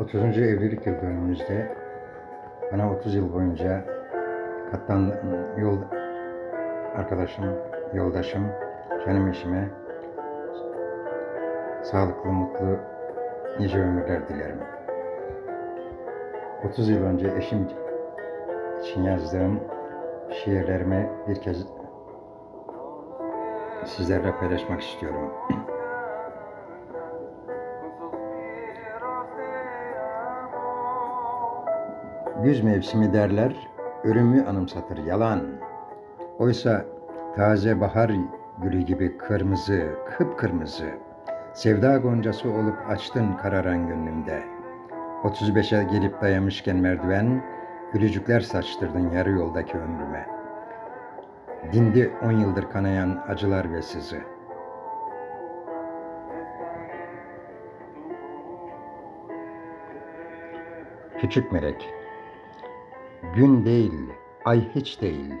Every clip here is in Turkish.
30. evlilik yıl dönümümüzde bana 30 yıl boyunca katlan yol arkadaşım, yoldaşım, canım eşime sağlıklı, mutlu, nice ömürler dilerim. 30 yıl önce eşim için yazdığım şiirlerimi bir kez sizlerle paylaşmak istiyorum. Güz mevsimi derler, ölümü anımsatır yalan. Oysa taze bahar gülü gibi kırmızı, kıpkırmızı, sevda goncası olup açtın kararan gönlümde. 35'e gelip dayamışken merdiven, gülücükler saçtırdın yarı yoldaki ömrüme. Dindi on yıldır kanayan acılar ve sızı. Küçük melek, gün değil, ay hiç değil.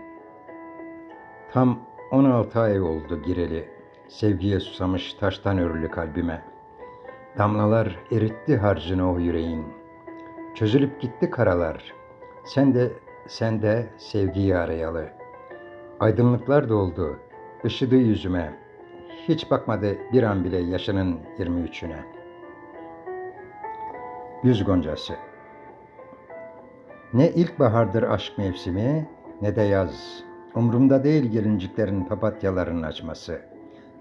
Tam 16 ay oldu gireli, sevgiye susamış taştan örülü kalbime. Damlalar eritti harcını o yüreğin. Çözülüp gitti karalar. Sen de, sen de sevgiyi arayalı. Aydınlıklar doldu, ışıdı yüzüme. Hiç bakmadı bir an bile yaşının 23'üne. Yüz goncası. Ne ilkbahardır aşk mevsimi ne de yaz. Umrumda değil gelinciklerin papatyaların açması.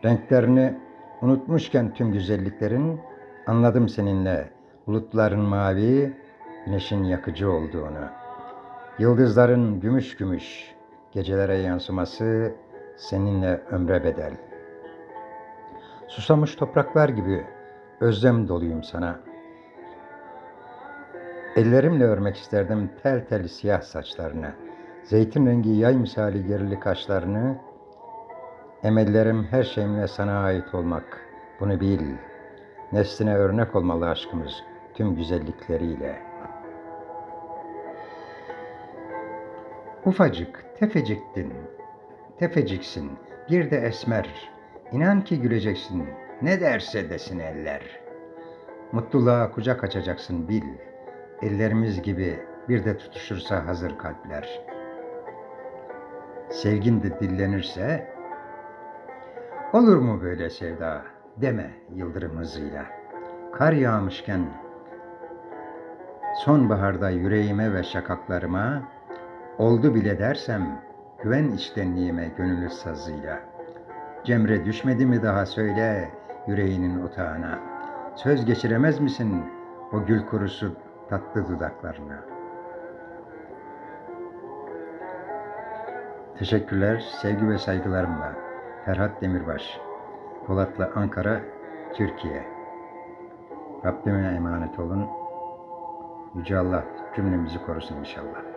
Renklerini unutmuşken tüm güzelliklerin anladım seninle bulutların mavi, güneşin yakıcı olduğunu. Yıldızların gümüş gümüş gecelere yansıması seninle ömre bedel. Susamış topraklar gibi özlem doluyum sana.'' Ellerimle örmek isterdim tel tel siyah saçlarını, zeytin rengi yay misali gerili kaşlarını. Emellerim her şeyimle sana ait olmak, bunu bil. Nesline örnek olmalı aşkımız tüm güzellikleriyle. Ufacık, tefeciktin, tefeciksin, bir de esmer. İnan ki güleceksin, ne derse desin eller. Mutluluğa kucak açacaksın bil.'' Ellerimiz gibi bir de tutuşursa hazır kalpler. Sevgin de dillenirse, olur mu böyle sevda deme yıldırım hızıyla. Kar yağmışken sonbaharda yüreğime ve şakaklarıma oldu bile dersem güven içtenliğime gönül sazıyla. Cemre düşmedi mi daha söyle yüreğinin otağına. Söz geçiremez misin o gül kurusu tatlı dudaklarına. Teşekkürler, sevgi ve saygılarımla. Ferhat Demirbaş, Polatlı Ankara, Türkiye. Rabbime emanet olun. Yüce Allah cümlemizi korusun inşallah.